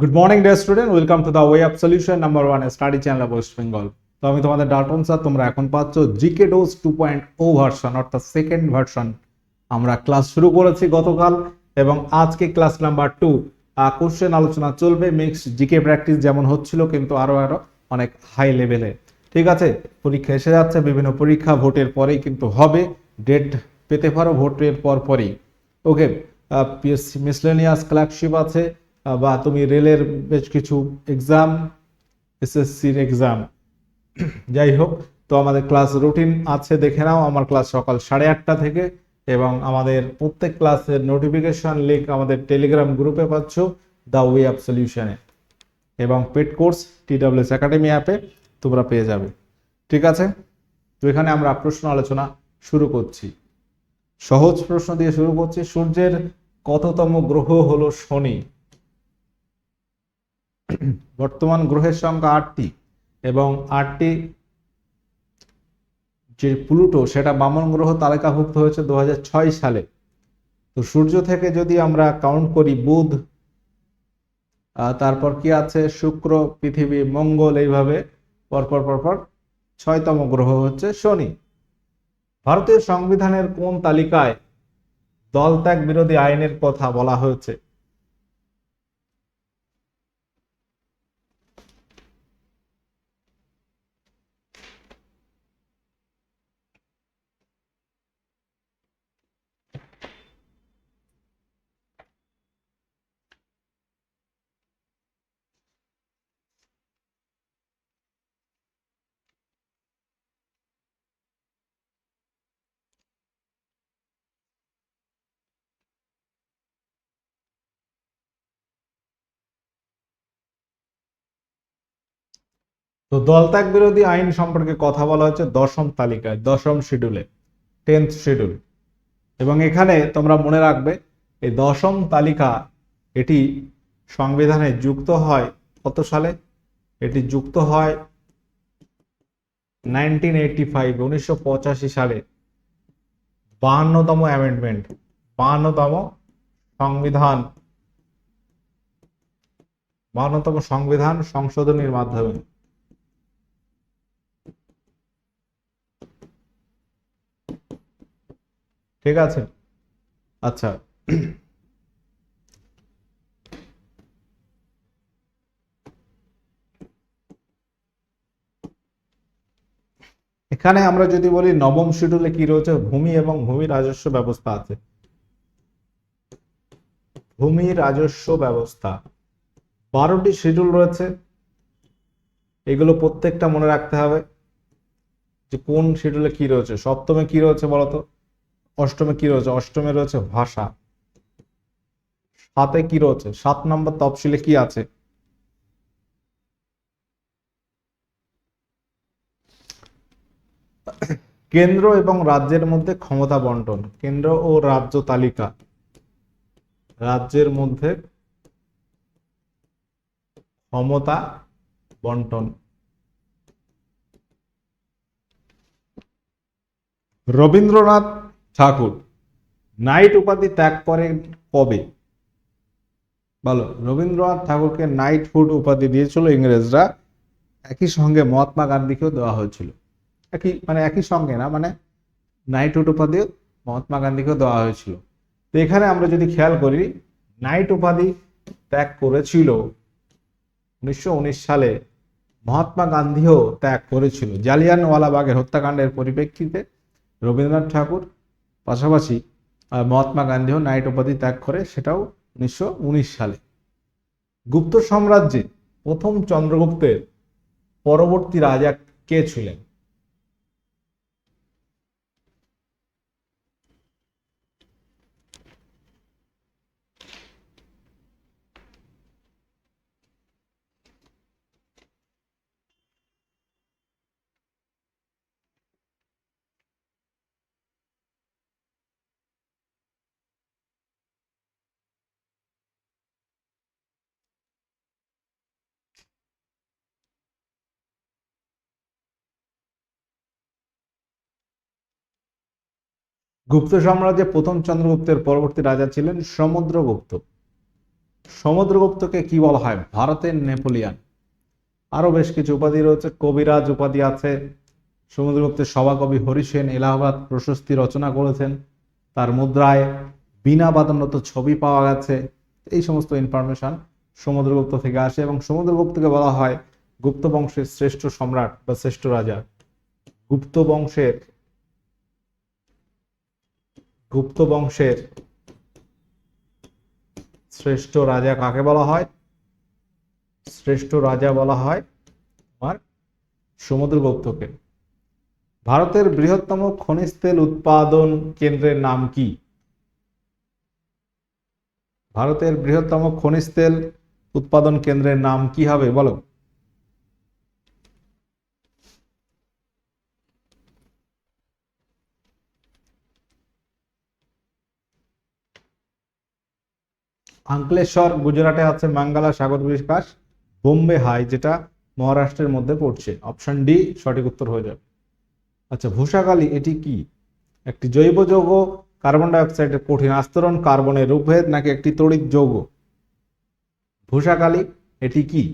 Good morning dear student welcome to the way of solution number one study channel West Bengal তো আমি তোমাদের Dalton sir তোমরা এখন পাচ্ছ GK dose two point o version অর্থাৎ second version আমরা class শুরু করেছি গতকাল এবং আজকে ক্লাস নাম্বার টু কোশ্চেন আলোচনা চলবে মিক্সড জিকে প্র্যাকটিস যেমন হচ্ছিল, কিন্তু আরও আরও অনেক হাই লেভেলে ঠিক আছে? পরীক্ষা এসে যাচ্ছে, বিভিন্ন পরীক্ষা ভোটের পরেই কিন্তু হবে। ডেট পেতে পারো ভোটের পর পরই। ওকে পিএসসি মিসলেনিয়াস ক্লার্কশিপ আছে। বা তুমি রেলের বেশ কিছু এক্সাম এসএসসির এক্সাম যাই হোক, তো আমাদের ক্লাস রুটিন আছে, দেখে নাও। আমার ক্লাস সকাল সাড়ে আটটা থেকে এবং আমাদের প্রত্যেক ক্লাসের নোটিফিকেশন লিঙ্ক আমাদের টেলিগ্রাম গ্রুপে পাচ্ছ দ্য ওয়ে অফ সলিউশনে এবং পেড কোর্স টিডাব্লিউএস একাডেমি অ্যাপে তোমরা পেয়ে যাবে। ঠিক আছে? তো এখানে আমরা প্রশ্ন আলোচনা শুরু করছি। সহজ প্রশ্ন দিয়ে শুরু করছি। সূর্যের কততম গ্রহ হলো শনি? বর্তমান গ্রহের সংখ্যা আটটি এবং আটটি যে প্লুটো, সেটা বামন গ্রহ তালিকাভুক্ত হয়েছে দু হাজার ছয় সালে। তো সূর্য থেকে যদি আমরা কাউন্ট করি বুধ তারপর কি আছে? শুক্র, পৃথিবী, মঙ্গল, এইভাবে পরপর পরপর ছয়তম গ্রহ হচ্ছে শনি। ভারতীয় সংবিধানের কোন তালিকায় দলত্যাগ বিরোধী আইনের কথা বলা হয়েছে? তো দলত্যাগ বিরোধী আইন সম্পর্কে কথা বলা হচ্ছে দশম তালিকায়, দশম শিডিউলে টেন্থ শিডিউল এবং এখানে তোমরা মনে রাখবে, এই দশম তালিকা এটি সংবিধানে যুক্ত হয় কত সালে? এটি যুক্ত হয় নাইনটিন এইটি ফাইভ উনিশশো পঁচাশি সালে। বাহান্নতম অ্যামেন্ডমেন্ট বাহান্নতম সংবিধান বাহান্নতম সংবিধান সংশোধনীর মাধ্যমে। ঠিক আছে? আচ্ছা। এখানে আমরা যদি বলি নবম শিডিউলে কি রয়েছে? ভূমি এবং ভূমি রাজস্ব ব্যবস্থা আছে। ভূমি রাজস্ব ব্যবস্থা। বারোটি শিডিউল রয়েছে। এগুলো প্রত্যেকটা মনে রাখতে হবে যে কোন শিডিউলে কি রয়েছে? সপ্তমে কি রয়েছে বলতো? অষ্টমে কি রয়েছে? অষ্টমে রয়েছে ভাষা। সাতে কি রয়েছে? সাত নম্বর তফসিলে কি আছে? কেন্দ্র এবং রাজ্যের মধ্যে ক্ষমতা বন্টন। কেন্দ্র ও রাজ্য তালিকা। রাজ্যের মধ্যে ক্ষমতা বন্টন। রবীন্দ্রনাথ ঠাকুর, নাইট উপাধি ত্যাগ করেন কবে? বলো, রবীন্দ্রনাথ ঠাকুরকে নাইটহুড উপাধি দিয়েছিল ইংরেজরা। একই সঙ্গে মহাত্মা গান্ধীকেও দেওয়া হয়েছিল। একই মানে একই সঙ্গে না মানে নাইটহুড উপাধি মহাত্মা গান্ধীকেও দেওয়া হয়েছিল। তো এখানে আমরা যদি খেয়াল করি, নাইট উপাধি ত্যাগ করেছিল উনিশশো উনিশ সালে, মহাত্মা গান্ধীও ত্যাগ করেছিল। জালিয়ানওয়ালাবাগের হত্যাকাণ্ডের পরিপ্রেক্ষিতে রবীন্দ্রনাথ ঠাকুর পাশাপাশি মহাত্মা গান্ধীও নাইট উপাধি ত্যাগ করে সেটাও উনিশশো উনিশ সালে। গুপ্ত সাম্রাজ্যে প্রথম চন্দ্রগুপ্তের পরবর্তী রাজা কে ছিলেন? গুপ্ত সাম্রাজ্যে প্রথম চন্দ্রগুপ্তের পরবর্তী রাজা ছিলেন সমুদ্রগুপ্ত। সমুদ্রগুপ্তকে কি বলা হয়? ভারতের নেপোলিয়ান। আরও বেশ কিছু উপাধি রয়েছে। কবিরাজ উপাধি আছে। সমুদ্রগুপ্তের সভাকবি হরি সেন এলাহাবাদ প্রশস্তি রচনা করেছেন। তার মুদ্রায় বিনা বাদান্নত ছবি পাওয়া গেছে। এই সমস্ত ইনফরমেশন সমুদ্রগুপ্ত থেকে আসে এবং সমুদ্রগুপ্তকে বলা হয় গুপ্ত বংশের শ্রেষ্ঠ সম্রাট বা শ্রেষ্ঠ রাজা। গুপ্ত বংশের গুপ্ত বংশের শ্রেষ্ঠ রাজা কাকে বলা হয়? শ্রেষ্ঠ রাজা বলা হয় তোমার সমুদ্রগুপ্তকে ভারতের বৃহত্তম খনিজ তেল উৎপাদন কেন্দ্রের নাম কি? ভারতের বৃহত্তম খনিজ তেল উৎপাদন কেন্দ্রের নাম কি হবে? বলো। আঙ্কলেশ্বর গুজরাটে আছে মাঙ্গালা, সাগর বিকাশ বোম্বে হাই, যেটা মহারাষ্ট্রের মধ্যে পড়ছে। অপশন ডি, সঠিক উত্তর হয়ে যাবে। আচ্ছা ভূষাকালী, এটি কি? একটি জৈব যৌগ, কার্বন ডাইঅক্সাইডের কঠিন আস্তরণ, কার্বনের রূপভেদ, নাকি একটি তড়িৎ যৌগ? ভূষাকালী, এটি কি?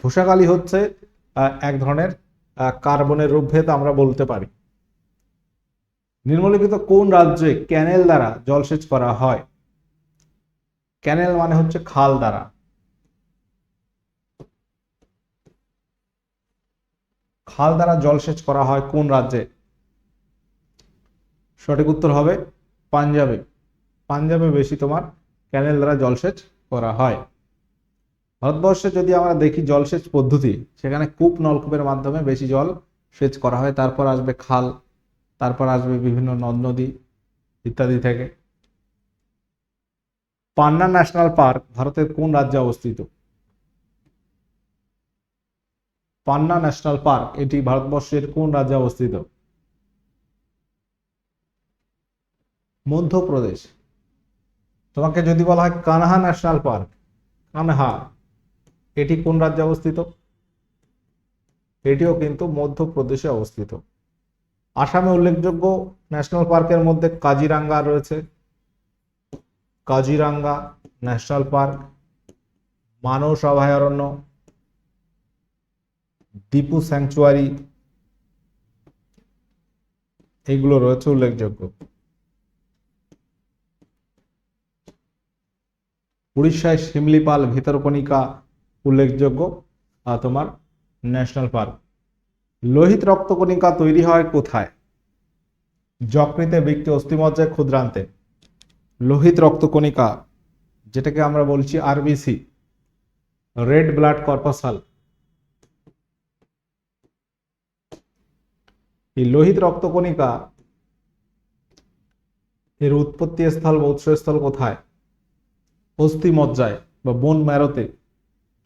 ভূষাকালী হচ্ছে এক ধরনের কার্বনের রূপভেদ আমরা বলতে পারি। নিম্নলিখিত কোন রাজ্যে ক্যানেল দ্বারা জলসেচ করা হয়? ক্যানেল মানে হচ্ছে খাল দ্বারা। খাল দ্বারা জলসেচ করা হয় কোন রাজ্যে? সঠিক উত্তর হবে পাঞ্জাবে। পাঞ্জাবে বেশি তোমার ক্যানেল দ্বারা জলসেচ করা হয়। ভারতবর্ষে যদি আমরা দেখি জলসেচ পদ্ধতি, সেখানে কূপ নলকূপের মাধ্যমে বেশি জল সেচ করা হয়, তারপর আসবে খাল। তারপর আসবে বিভিন্ন নদ নদী ইত্যাদি থেকে। পান্না ন্যাশনাল পার্ক ভারতের কোন রাজ্যে অবস্থিত? পান্না ন্যাশনাল পার্ক, এটি ভারতবর্ষের কোন রাজ্যে অবস্থিত? মধ্যপ্রদেশ। তোমাকে যদি বলা হয় কানহা ন্যাশনাল পার্ক, কানহা, এটি কোন রাজ্যে অবস্থিত? এটিও কিন্তু মধ্যপ্রদেশে অবস্থিত। আসামে উল্লেখযোগ্য ন্যাশনাল পার্কের মধ্যে কাজিরাঙ্গা রয়েছে। কাজিরাঙ্গা ন্যাশনাল পার্ক মানস অভয়ারণ্য দীপু স্যাংচুয়ারি, এগুলো রয়েছে উল্লেখযোগ্য। উড়িষ্যায় শিমলিপাল ভিতরকণিকা উল্লেখযোগ্য তোমার ন্যাশনাল পার্ক। লোহিত রক্তকণিকা তৈরি হয় কোথায়? যকৃতে বৃক্তি অস্থিমজ্জায় ক্ষুদ্রান্তে। লোহিত রক্তকণিকা যেটাকে আমরা বলছি আরবিসি রেড ব্লাড কর্পাসাল এই লোহিত রক্তকণিকা এর উৎপত্তি স্থল বা উৎসস্থল কোথায়? অস্থিমজ্জায় বা বোন ম্যারোতে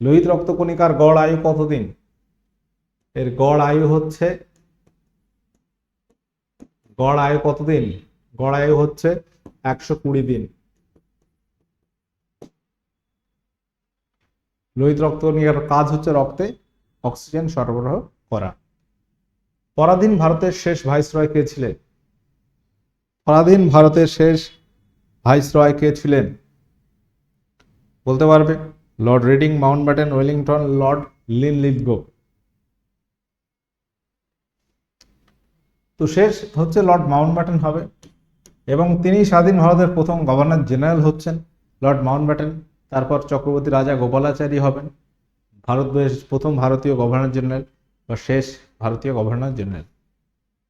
লোহিত রক্তকণিকার গড় আয়ু কতদিন? এর গড় আয়ু হচ্ছে, গড় আয়ু কতদিন? গড় আয়ু হচ্ছে একশো কুড়ি দিন। লোহিত রক্তকণিকার কাজ হচ্ছে রক্তে অক্সিজেন সরবরাহ করা। পরাধীন ভারতের শেষ ভাইসরয় কে ছিলেন? পরাধীন ভারতের শেষ ভাইসরয় কে ছিলেন? বলতে পারবে? Lord Reading Mountbatten Wellington, Lord Linlithgow তো শেষ হচ্ছে লর্ড মাউন্ট ব্যাটেন হবে এবং তিনি স্বাধীন ভারতের প্রথম গভর্নর জেনারেল হচ্ছেন লর্ড মাউন্ট ব্যাটেন তারপর চক্রবর্তী রাজা গোপালাচারী হবেন ভারতবর্ষ প্রথম ভারতীয় গভর্নর জেনারেল বা শেষ ভারতীয় গভর্নর জেনারেল।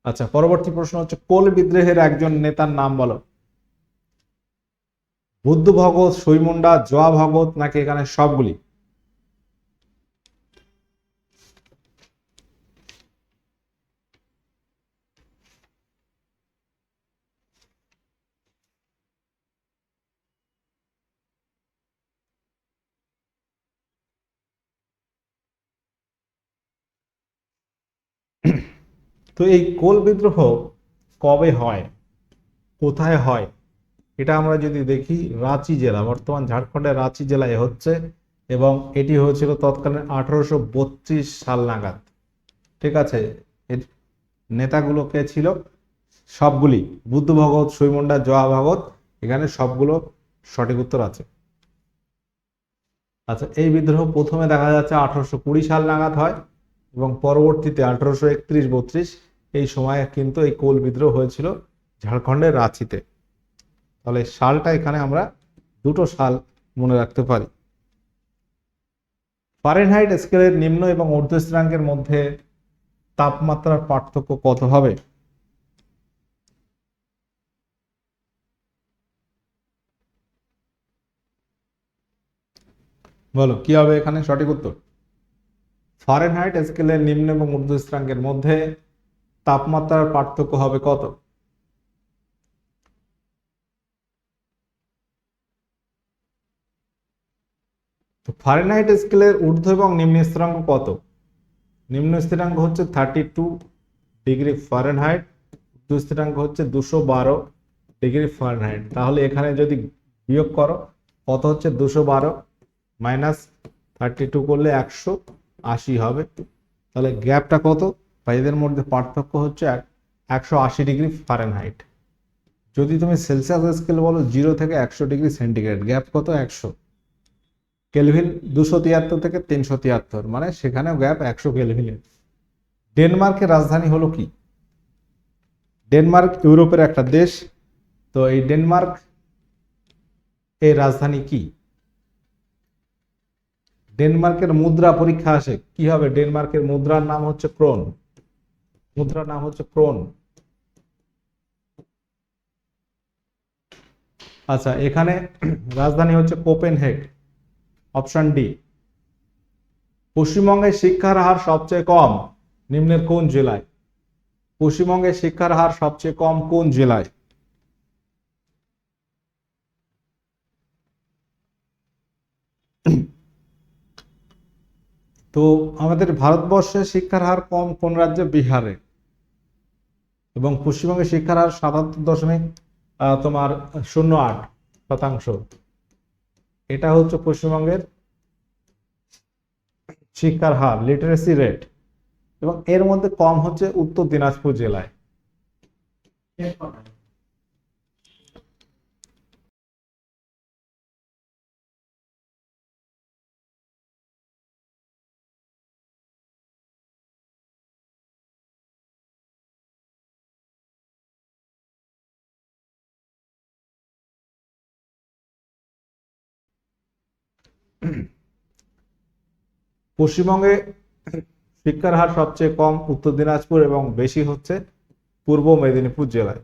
আচ্ছা পরবর্তী প্রশ্ন হচ্ছে, কোল বিদ্রোহের একজন নেতার নাম বলো? বুদ্ধ ভগত সৈমুন্ডা জয়া ভগত নাকি এখানে সবগুলি? তো এই কোল বিদ্রোহ কবে হয়? কোথায় হয়? এটা আমরা যদি দেখি, রাঁচি জেলা, বর্তমান ঝাড়খণ্ডের রাঁচি জেলায় হচ্ছে এবং এটি হয়েছিল তৎকালীন আঠারোশো বত্রিশ সাল নাগাদ। ঠিক আছে? এর নেতাগুলো কে ছিল? সবগুলি। বুদ্ধ ভগত সৈমন্ডা জয়া ভগত এখানে সবগুলো সঠিক উত্তর আছে। আচ্ছা এই বিদ্রোহ প্রথমে দেখা যাচ্ছে আঠারোশো কুড়ি সাল নাগাদ হয় এবং পরবর্তীতে আঠারোশো একত্রিশ বত্রিশ এই সময়ে কিন্তু এই কোল বিদ্রোহ হয়েছিল ঝাড়খণ্ডের রাঁচিতে। তাহলে সালটা এখানে আমরা দুটো সাল মনে রাখতে পারি। ফারেনহাইট স্কেলের নিম্ন এবং ঊর্ধ্ব স্থিরাঙ্কের মধ্যে তাপমাত্রার পার্থক্য কত হবে? বলো, কি হবে এখানে সঠিক উত্তর? ফারেনহাইট স্কেলের নিম্ন এবং ঊর্ধ্ব স্থিরাঙ্কের মধ্যে তাপমাত্রার পার্থক্য হবে কত? তো ফারেনহাইট স্কেলের ঊর্ধ্ব এবং নিম্ন স্থিরাঙ্ক কত? নিম্ন স্থিরাঙ্ক হচ্ছে থার্টি টু ডিগ্রি ফারেনহাইট ঊর্ধ্ব স্থিরাঙ্ক হচ্ছে দুশো বারো ডিগ্রি ফারেনহাইট তাহলে এখানে যদি বিয়োগ করো, কত হচ্ছে? দুশো বারো মাইনাস থার্টি টু করলে একশো আশি হবে। তাহলে গ্যাপটা কত? বা এদের মধ্যে পার্থক্য হচ্ছে একশো আশি ডিগ্রি ফারেনহাইট যদি তুমি সেলসিয়াস স্কেল বলো, জিরো থেকে একশো ডিগ্রি সেন্টিগ্রেড, গ্যাপ কত? একশো। কেলভিন দুশো তিয়াত্তর থেকে তিনশো তিয়াত্তর মানে সেখানেও গ্যাপ একশো কেলভিনের। ডেনমার্কের রাজধানী হলো কি? ডেনমার্ক ইউরোপের একটা দেশ। তো এই ডেনমার্ক এর রাজধানী কি? ডেনমার্কের মুদ্রা পরীক্ষা আসে। কি হবে ডেনমার্কের মুদ্রার নাম হচ্ছে ক্রোন। মুদ্রার নাম হচ্ছে ক্রোন। আচ্ছা এখানে রাজধানী হচ্ছে কোপেনহেগ, অপশন ডি। পশ্চিমবঙ্গের শিক্ষার হার সবচেয়ে কম, নিম্নের কোন জেলায়? পশ্চিমবঙ্গের শিক্ষার হার সবচেয়ে কম কোন জেলায়? তো আমাদের ভারতবর্ষে শিক্ষার হার কম কোন রাজ্যে? বিহারে। এবং পশ্চিমবঙ্গের শিক্ষার হার সাতাত্তর দশমিক তোমার শূন্য আট শতাংশ। এটা হচ্ছে পশ্চিমবঙ্গের শিক্ষার হার লিটারেসি রেট এবং এর মধ্যে কম হচ্ছে উত্তর দিনাজপুর জেলায়। পশ্চিমবঙ্গে শিক্ষার হার সবচেয়ে কম, উত্তর দিনাজপুর এবং বেশি হচ্ছে পূর্ব মেদিনীপুর জেলায়,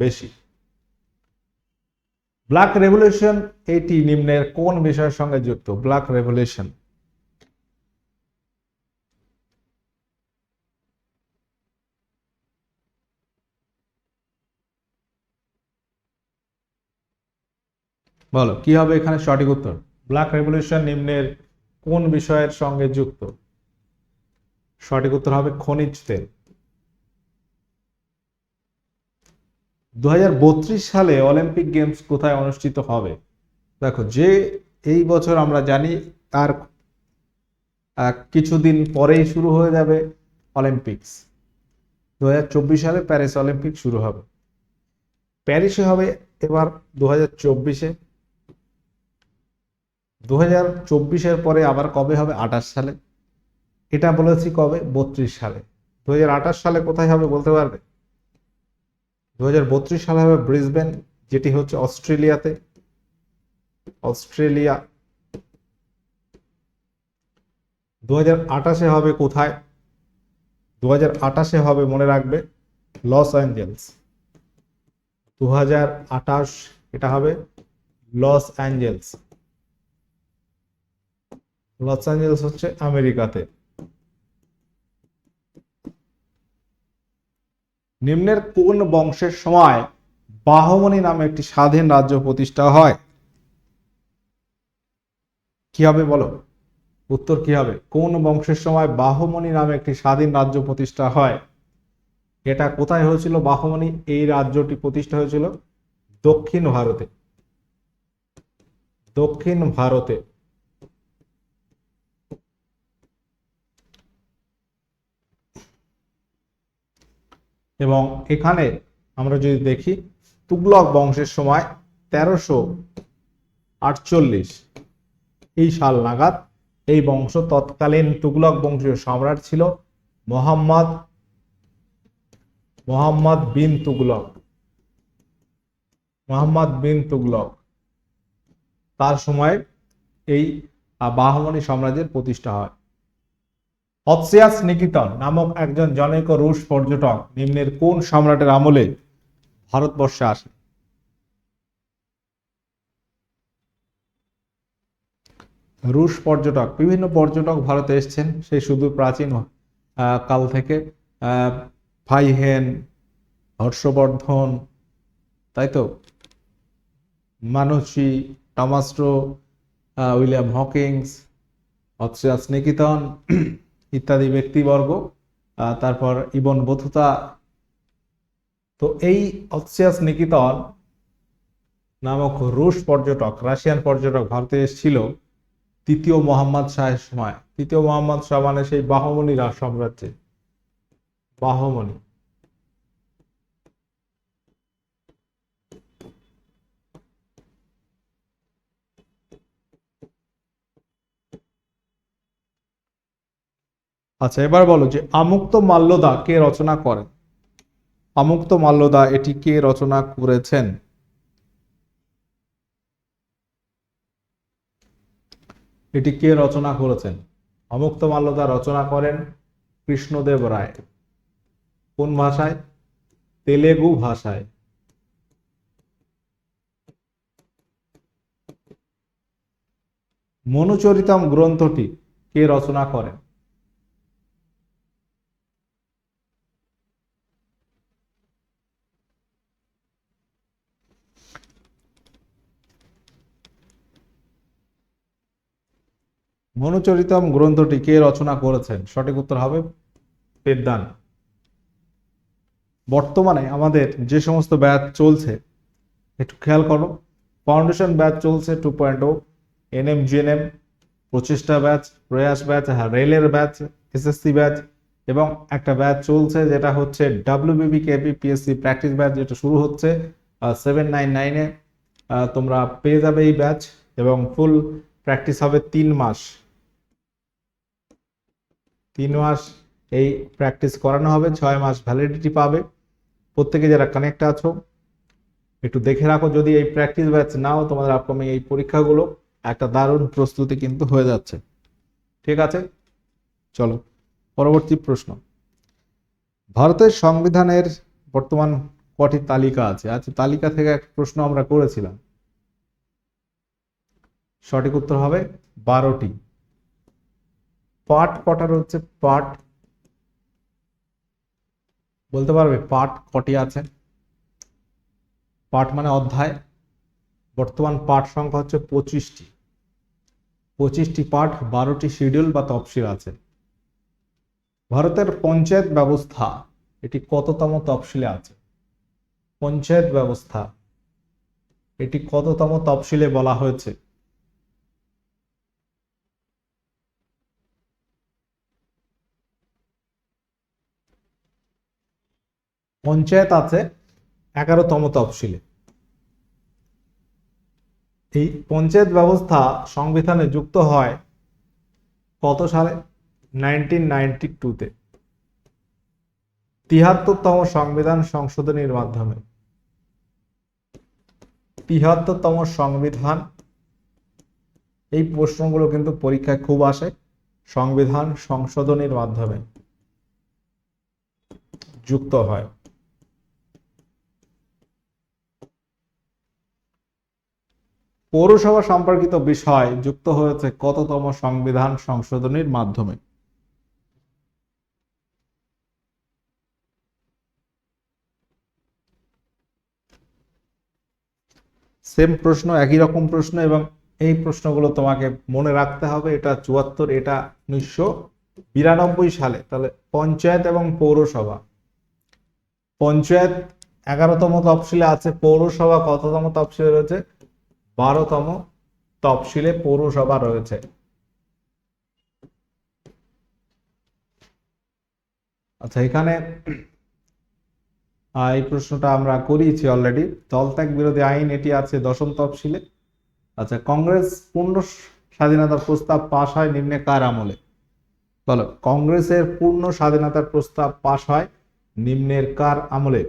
বেশি। ব্ল্যাক রেভলিউশন এটি নিম্নের কোন বিষয়ের সঙ্গে যুক্ত? Black revolution. বলো, কি হবে এখানে সঠিক উত্তর? ব্ল্যাক রেভলিউশন নিম্নের কোন বিষয়ের সঙ্গে যুক্ত? সঠিক উত্তর হবে খনিজ তেল। দু হাজার বত্রিশ সালে অলিম্পিক গেমস কোথায় অনুষ্ঠিত হবে? দেখো, যে এই বছর আমরা জানি তার কিছুদিন পরেই শুরু হয়ে যাবে অলিম্পিক্স। দু হাজার চব্বিশ সালে প্যারিস অলিম্পিক শুরু হবে। প্যারিসে হবে এবার দু হাজার চব্বিশে। দু হাজার চব্বিশের পরে আবার কবে হবে? আঠাশ সালে। এটা বলেছি কবে? বত্রিশ সালে। দু হাজার আঠাশ সালে কোথায় হবে বলতে পারবে? দু হাজার বত্রিশ সালে হবে ব্রিসবেন, যেটি হচ্ছে অস্ট্রেলিয়াতে। অস্ট্রেলিয়া। দু আঠাশে হবে কোথায়? দু আঠাশে হবে, মনে রাখবে, লস অ্যাঞ্জেলস। দু আঠাশ, এটা হবে লস অ্যাঞ্জেলস। লস অ্যাঞ্জেলস হচ্ছে আমেরিকাতে। নিম্নের কোন বংশের সময় বাহমনি নামে একটি স্বাধীন রাজ্য প্রতিষ্ঠা হয়? কি হবে বলো? উত্তর কি হবে? কোন বংশের সময় বাহমনি নামে একটি স্বাধীন রাজ্য প্রতিষ্ঠা হয়? এটা কোথায় হয়েছিল বাহমনি এই রাজ্যটি প্রতিষ্ঠা হয়েছিল দক্ষিণ ভারতে। দক্ষিণ ভারতে। এবং এখানে আমরা যদি দেখি তুগলক বংশের সময় তেরোশো আটচল্লিশ এই সাল নাগাদ এই বংশ তৎকালীন তুগলক বংশীয় সম্রাট ছিল মোহাম্মদ মোহাম্মদ বিন তুগলক। মোহাম্মদ বিন তুগলক। তার সময় এই আহ, বাহমনি সাম্রাজ্যের প্রতিষ্ঠা হয়। অপসিয়াস নিকিতন নামক একজন জনৈক রুশ পর্যটক নিম্নের কোন সম্রাটের আমলে ভারতবর্ষে আসে রুশ পর্যটক, বিভিন্ন পর্যটক ভারতে এসেছেন, সেই শুধু প্রাচীন কাল থেকে ফাইহেন হর্ষবর্ধন, তাই তো? মানসী টমাস্ট্রো উইলিয়াম হকিংস অক্সিয়াস নিকিতন ইত্যাদি ব্যক্তিবর্গ তারপর ইবন বথুতা তো এই অক্সিয়াস নিকিতন নামক রুশ পর্যটক, রাশিয়ান পর্যটক ভারতে এসেছিল তৃতীয় মোহাম্মদ শাহের সময়। তৃতীয় মোহাম্মদ শাহ মানে সেই রাজ সাম্রাজ্যে বাহমনি আচ্ছা এবার বলো যে আমুক্ত মাল্যদা কে রচনা করেন? আমুক্ত মাল্যদা এটি কে রচনা করেছেন? এটি কে রচনা করেছেন? অমুক্ত মাল্যদা রচনা করেন কৃষ্ণদেব রায়। কোন ভাষায়? তেলেগু ভাষায়। মনুচরিতম গ্রন্থটি কে রচনা করেন? মনুচরিতম গ্রন্থটি কে রচনা করেছেন? সঠিক উত্তর হবে বেদান বর্তমানে আমাদের যে সমস্ত ব্যাচ চলছে, একটু খেয়াল করো। ফাউন্ডেশন ব্যাচ চলছে two point o, NM, GNM, প্রচেষ্টা ব্যাচ, প্রয়াস ব্যাচ হ্যাঁ রেলের ব্যাচ, এসএসসি ব্যাচ এবং একটা ব্যাচ চলছে যেটা হচ্ছে WBB, KP, PSC practice batch যেটা শুরু হচ্ছে সেভেন নাইন নাইনে। তোমরা পেয়ে যাবে এই ব্যাচ এবং ফুল প্র্যাকটিস হবে তিন মাস। তিন মাস এই প্র্যাকটিস করানো হবে, ছয় মাস ভ্যালিডিটি পাবে। প্রত্যেকে যারা কানেক্ট আছো, একটু দেখে রাখো, যদি এই প্র্যাকটিস ব্যাচ নাও, তোমাদের আপকামিং এই পরীক্ষাগুলো, একটা দারুণ প্রস্তুতি কিন্তু হয়ে যাচ্ছে। ঠিক আছে? চলো, পরবর্তী প্রশ্ন। ভারতের সংবিধানের বর্তমান কটি তালিকা আছে? আচ্ছা তালিকা থেকে এক প্রশ্ন আমরা করেছিলাম। সঠিক উত্তর হবে বারোটি। পার্ট কটার হচ্ছে? পার্ট বলতে পারবে? পার্ট কটি আছে? পার্ট মানে অধ্যায়। বর্তমান পাঠ সংখ্যা হচ্ছে পঁচিশটি। পঁচিশটি পাঠ বারোটি শিডিউল বা তফসিল আছে। ভারতের পঞ্চায়েত ব্যবস্থা এটি কততম তফসিলে আছে? পঞ্চায়েত ব্যবস্থা। এটি কততম তফসিলে বলা হয়েছে? পঞ্চায়েত আছে, এগারোতম তফসিলে। এই পঞ্চায়েত ব্যবস্থা সংবিধানে যুক্ত হয় কত সালে? নাইনটিন নাইনটি টুতে। তিহাত্তরতম সংবিধান সংশোধনীর মাধ্যমে। তিহাত্তরতম সংবিধান, এই প্রশ্নগুলো কিন্তু পরীক্ষায় খুব আসে, সংবিধান সংশোধনীর মাধ্যমে যুক্ত হয়। পৌরসভা সম্পর্কিত বিষয় যুক্ত হয়েছে কততম সংবিধান সংশোধনীর মাধ্যমে? সেম প্রশ্ন, একই রকম প্রশ্ন এবং এই প্রশ্নগুলো তোমাকে মনে রাখতে হবে। এটা চুয়াত্তর, এটা উনিশশো বিরানব্বই সালে। তাহলে পঞ্চায়েত এবং পৌরসভা। পঞ্চায়েত এগারোতম তফসিলে আছে, পৌরসভা কততম তফসিলে রয়েছে? বারোতম তফসিলে পৌরসভা রয়েছে। আচ্ছা এখানে এই প্রশ্নটা আমরা করিয়েছি অলরেডি দলত্যাগ বিরোধী আইন এটি আছে দশম তফসিলে। আচ্ছা কংগ্রেস পূর্ণ স্বাধীনতার প্রস্তাব পাশ হয় নিম্নে কার আমলে? বলো, কংগ্রেসের পূর্ণ স্বাধীনতার প্রস্তাব পাশ হয় নিম্নের কার আমলে?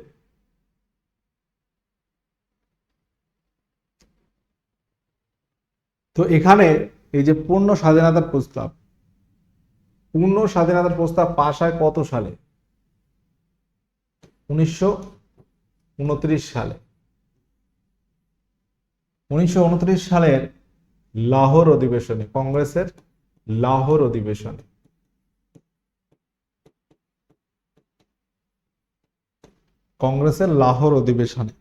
তো এখানে এই যে পূর্ণ স্বাধীনতার প্রস্তাব, পূর্ণ স্বাধীনতার প্রস্তাব পাশ হয় কত সালে? উনিশশো উনত্রিশ সালে। উনিশশো উনত্রিশ সালের লাহোর অধিবেশনে, কংগ্রেসের লাহোর অধিবেশনে। কংগ্রেসের লাহোর অধিবেশনে।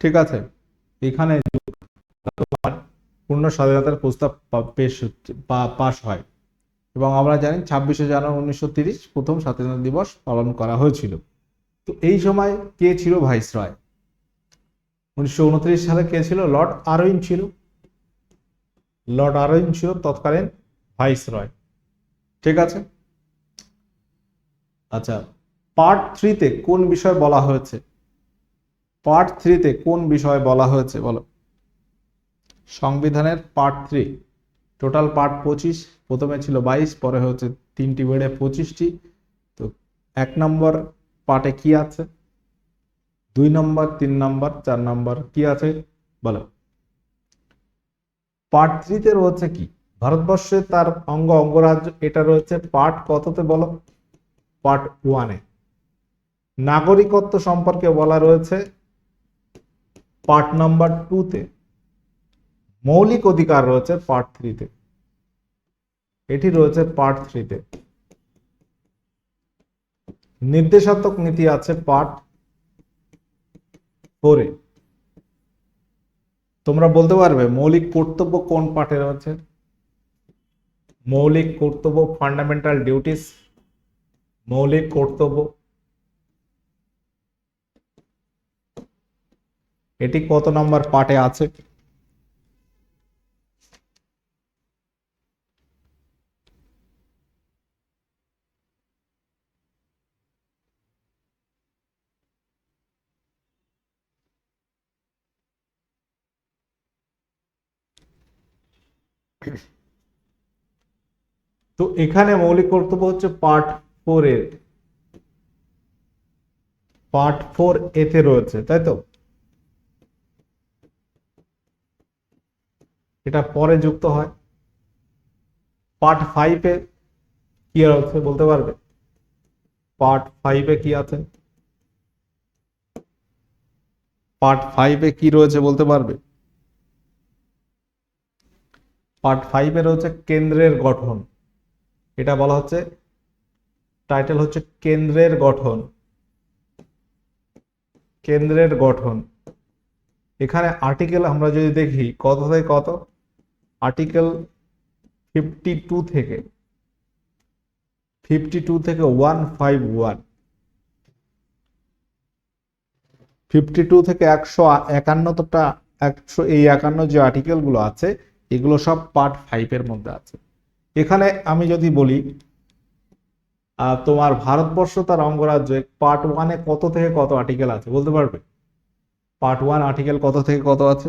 ঠিক আছে? এখানে পূর্ণ স্বাধীনতার প্রস্তাব পেশ পাশ হয়। এবং আমরা জানি ছাব্বিশে জানুয়ারি উনিশশো তিরিশ প্রথম স্বাধীনতা দিবস পালন করা হয়েছিল। তো এই সময় কে ছিল ভাইসরয় উনিশশো উনত্রিশ সালে কে ছিল? লর্ড আরউইন ছিল। লর্ড আরউইন ছিল তৎকালীন ভাইসরয় ঠিক আছে? আচ্ছা পার্ট থ্রিতে কোন বিষয় বলা হয়েছে? পার্ট থ্রিতে কোন বিষয় বলা হয়েছে বলো? সংবিধানের পার্ট থ্রি টোটাল পার্ট পঁচিশ, প্রথমে ছিল বাইশ, পরে হচ্ছে তিনটি বেড়ে পঁচিশটি। তো এক নম্বর পার্টে কি আছে? দুই নম্বর তিন নম্বর চার নম্বর কি আছে? বলো। পার্ট থ্রিতে রয়েছে কি? ভারতবর্ষে তার অঙ্গ অঙ্গরাজ্য, এটা রয়েছে পার্ট কততে বলো? পার্ট ওয়ানে নাগরিকত্ব সম্পর্কে বলা রয়েছে পার্ট নাম্বার টুতে মৌলিক অধিকার রয়েছে পার্ট থ্রিতে এটি রয়েছে পার্ট থ্রিতে নির্দেশাত্মক নীতি আছে পার্ট ফোরে তোমরা বলতে পারবে মৌলিক কর্তব্য কোন পার্টে রয়েছে? মৌলিক কর্তব্য ফান্ডামেন্টাল ডিউটিস মৌলিক কর্তব্য। এটি কত নম্বর পার্টে আছে? তো এখানে মৌলিক কর্তব্য হচ্ছে পার্ট ফোর এর পার্ট ফোর এতে রয়েছে, তাই তো? এটা পরে যুক্ত হয়। পার্ট ফাইভে কি আছে বলতে পারবে? পার্ট ফাইভে কি আছে? পার্ট ফাইভে কি রয়েছে বলতে পারবে? পার্ট ফাইভে হচ্ছে কেন্দ্রের গঠন। এটা বলা হচ্ছে, টাইটেল হচ্ছে কেন্দ্রের গঠন। কেন্দ্রের গঠন। এখানে আর্টিকেল আমরা যদি দেখি, কত থেকে কত? আর্টিকেল ফিফটি টু থেকে। ফিফটি টু থেকে one five one. Fifty two থেকে একশো একান্নটা একশো এই একান্ন যে আর্টিকেলগুলো আছে এগুলো সব পার্ট ফাইভের মধ্যে আছে। এখানে আমি যদি বলি তোমার ভারতবর্ষ তার অঙ্গরাজ্যে পার্ট ওয়ানে কত থেকে কত আর্টিকেল আছে বলতে পারবে? পার্ট ওয়ান আর্টিকেল কত থেকে কত আছে?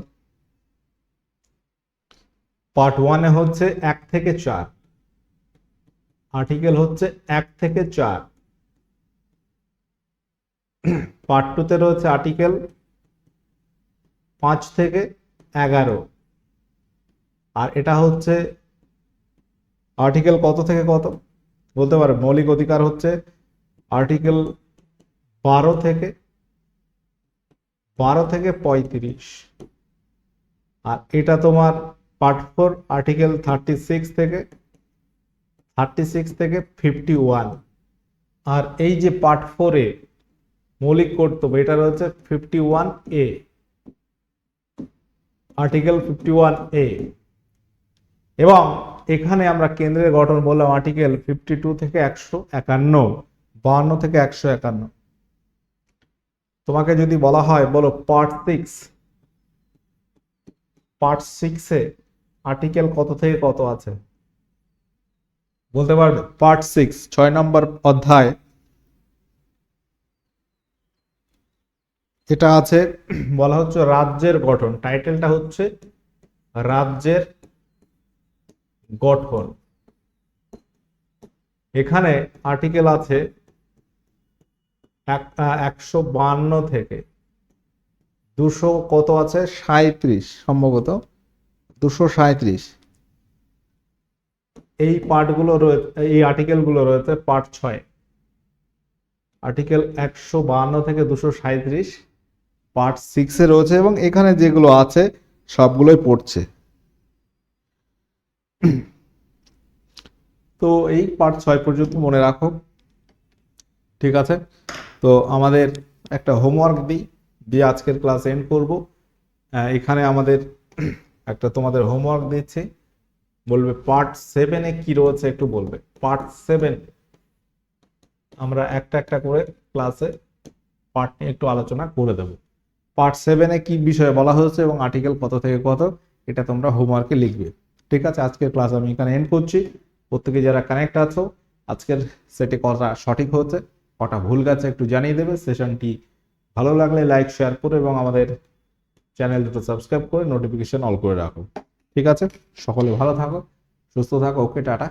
পার্ট ওয়ানে হচ্ছে এক থেকে চার। আর্টিকেল হচ্ছে এক থেকে চার। পার্ট টুতে রয়েছে আর্টিকেল পাঁচ থেকে এগারো। আর এটা হচ্ছে আর্টিকেল কত থেকে কত? বলতে পারে, মৌলিক অধিকার হচ্ছে আর্টিকেল বারো থেকে বারো থেকে পঁয়ত্রিশ। আর এটা তোমার part four article thirty six থেকে থার্টি সিক্স থেকে ফিফটি ওয়ান আর এই যে পার্ট ফোরে মৌলিক কর্তব্য, এটা রয়েছে ফিফটি ওয়ান এ আর্টিকেল ফিফটি ওয়ান এ এবং এখানে আমরা কেন্দ্রের গঠন বললাম আর্টিকেল ফিফটি টু থেকে একশো একান্ন, বাহান্ন থেকে একশো একান্ন। তোমাকে যদি বলা হয়, বলো পার্ট সিক্স পার্ট সিক্সে আর্টিকেল কত থেকে কত আছে? বলতে পারবে? পার্ট সিক্স ছয় নম্বর অধ্যায়। এটা আছে, বলা হচ্ছে রাজ্যের গঠন। টাইটেলটা হচ্ছে রাজ্যের গঠন। এখানে আর্টিকেল আছে একশো বান্ন থেকে। দুশো কত আছে? সাঁত্রিশ সম্ভবত। দুশো সাঁত্রিশ এই পার্টগুলো রয়েছে এই আর্টিকেলগুলো রয়েছে পার্ট ছয়। আর্টিকেল একশো বাহান্ন থেকে দুশো সাঁত্রিশ পার্ট সিক্সে রয়েছে এবং এখানে যেগুলো আছে, সবগুলোই পড়ছে। তো এই পার্ট ছয় পর্যন্ত মনে রাখো। ঠিক আছে? তো আমাদের একটা হোমওয়ার্ক দিই, দিয়ে আজকের ক্লাস এন্ড করব। এখানে আমাদের একটা তোমাদের হোমওয়ার্ক দিচ্ছি। বলবে পার্ট সেভেনে কি রয়েছে একটু বলবে। পার্ট সেভেন আমরা একটা একটা করে ক্লাসে পার্ট নিয়ে একটু আলোচনা করে দেব। পার্ট সেভেনে কি বিষয়ে বলা হয়েছে এবং আর্টিকেল কত থেকে কত, এটা তোমরা হোমওয়ার্কে লিখবে। ঠিক আছে, আজকের ক্লাস আমি এখানে এন্ড করছি। প্রত্যেকে যারা কানেক্ট আছো, আজকের সেটে কটা সঠিক হয়েছে, কটা ভুল গেছে একটু জানিয়ে দেবে। সেশনটি ভালো লাগলে লাইক শেয়ার করে এবং আমাদের চ্যানেল দুটো সাবস্ক্রাইব করে নোটিফিকেশন অল করে রাখো। ঠিক আছে? সকলে ভালো থাকো, সুস্থ থাকো ওকে টাটা।